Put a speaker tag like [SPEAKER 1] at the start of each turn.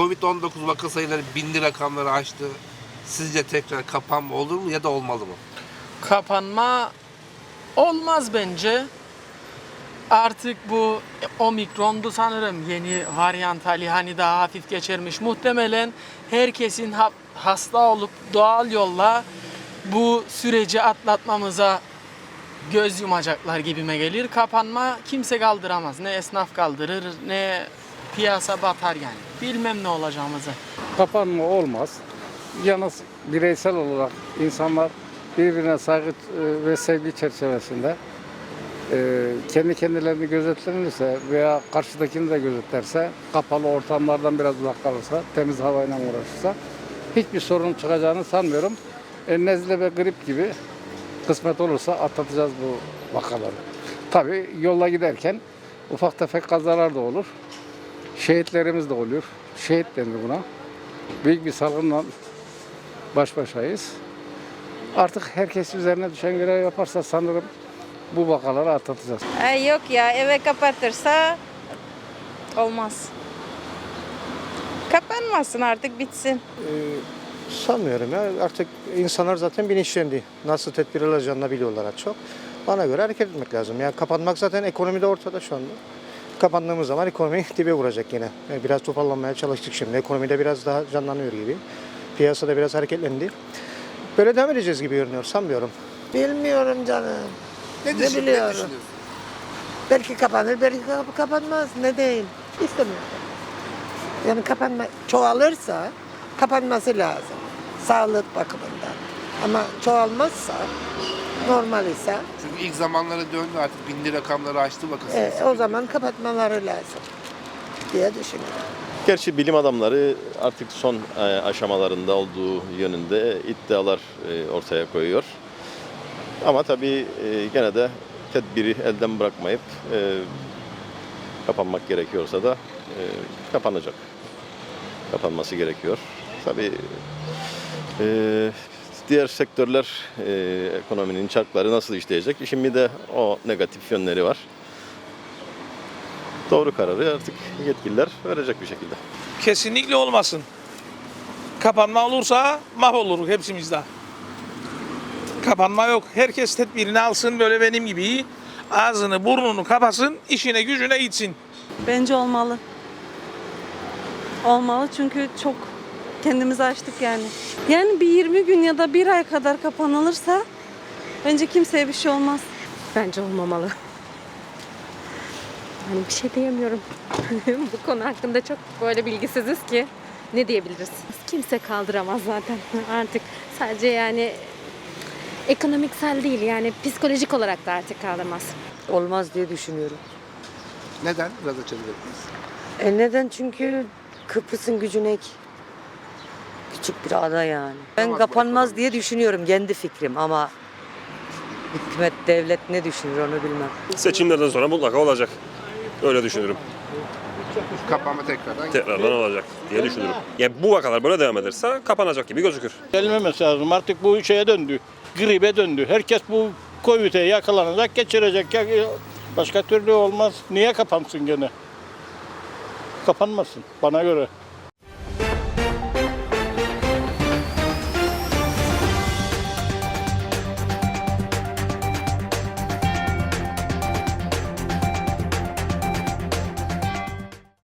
[SPEAKER 1] Covid-19 vaka sayıları binli rakamları aştı. Sizce tekrar kapanma olur mu ya da olmalı mı?
[SPEAKER 2] Kapanma olmaz bence. Artık bu omikrondu sanırım yeni varyant hali hani daha hafif geçirmiş. Muhtemelen herkesin ha- hasta olup doğal yolla bu süreci atlatmamıza göz yumacaklar gibime gelir. Kapanma kimse kaldıramaz. Ne esnaf kaldırır ne piyasa batar yani. Bilmem ne olacağımızı.
[SPEAKER 3] kapanma olmaz. Yalnız bireysel olarak insanlar birbirine saygı e, ve sevgi çerçevesinde e, kendi kendilerini gözetlenirse veya karşıdakini de gözetlerse, kapalı ortamlardan biraz uzak kalırsa, temiz havayla uğraşırsa hiçbir sorun çıkacağını sanmıyorum. E, nezle ve grip gibi kısmet olursa atlatacağız bu vakaları. Tabii yolla giderken ufak tefek kazalar da olur. Şehitlerimiz de oluyor. Şehit denir buna büyük bir salgınla baş başayız. Artık herkes üzerine düşen görev yaparsa sanırım bu vakaları atlatacağız.
[SPEAKER 4] Ay yok ya eve kapatırsa olmaz. Kapanmasın artık bitsin.
[SPEAKER 5] Sanmıyorum ya. Artık insanlar zaten bilinçlendi. Nasıl tedbir alacağını biliyorlar çok. Bana göre hareket etmek lazım. Yani kapanmak zaten ekonomide ortada şu anda. Kapandığımız zaman ekonomi dibe vuracak yine. Yani biraz toparlanmaya çalıştık şimdi. Ekonomide biraz daha canlanıyor gibi. Piyasada biraz hareketlendi. Böyle devam edeceğiz gibi görünüyor. Sanmıyorum.
[SPEAKER 6] Bilmiyorum canım.
[SPEAKER 1] Ne,
[SPEAKER 6] Ne
[SPEAKER 1] düşün- ne
[SPEAKER 6] biliyorum.
[SPEAKER 1] düşünüyorsun?
[SPEAKER 6] Belki kapanır, belki kap- kapanmaz. Ne değil. İstemiyorum. Yani kapanma çoğalırsa kapanması lazım. Sağlık bakımından. Ama çoğalmazsa, normal ise
[SPEAKER 1] Çünkü ilk zamanlara döndü artık binli rakamları aştı vaka
[SPEAKER 6] e, o zaman kapatmaları lazım diye düşünüyorum.
[SPEAKER 7] Gerçi bilim adamları artık son e, aşamalarında olduğu yönünde iddialar e, ortaya koyuyor. Ama tabii e, gene de tedbiri elden bırakmayıp e, kapanmak gerekiyorsa da e, kapanacak. Kapanması gerekiyor. Tabii e, diğer sektörler e, ekonominin çarkları nasıl işleyecek? İşin bir de o negatif yönleri var. Doğru kararı artık yetkililer verecek bir şekilde.
[SPEAKER 8] Kesinlikle olmasın. Kapanma olursa mahvoluruz hepsimiz de. Kapanma yok. Herkes tedbirini alsın böyle benim gibi. Ağzını burnunu kapasın, işine gücüne gitsin.
[SPEAKER 9] Bence olmalı. Olmalı çünkü çok kendimizi açtık yani. Yani bir 20 gün ya da bir ay kadar kapanılırsa bence kimseye bir şey olmaz.
[SPEAKER 10] Bence olmamalı. Hani bir şey diyemiyorum. Bu konu hakkında çok böyle bilgisiziz ki ne diyebiliriz? Kimse kaldıramaz zaten artık. Sadece yani ekonomiksel değil yani psikolojik olarak da artık kaldıramaz.
[SPEAKER 11] Olmaz diye düşünüyorum.
[SPEAKER 1] Neden? Biraz açabilir miyiz?
[SPEAKER 11] E neden? Çünkü Kıbrıs'ın gücüne ek. Küçük bir ada yani. Ben kapanmaz diye düşünüyorum kendi fikrim ama hükümet, devlet ne düşünür onu bilmem.
[SPEAKER 12] Seçimlerden sonra mutlaka olacak. Öyle düşünürüm.
[SPEAKER 1] Kapanma tekrardan.
[SPEAKER 12] Tekrardan olacak diye düşünürüm. Yani bu vakalar böyle devam ederse kapanacak gibi gözükür.
[SPEAKER 3] Gelmemesi lazım. Artık bu şeye döndü. Gribe döndü. Herkes bu Covid'e yakalanacak, geçirecek. Ya- Başka türlü olmaz. Niye kapansın gene? Kapanmasın bana göre.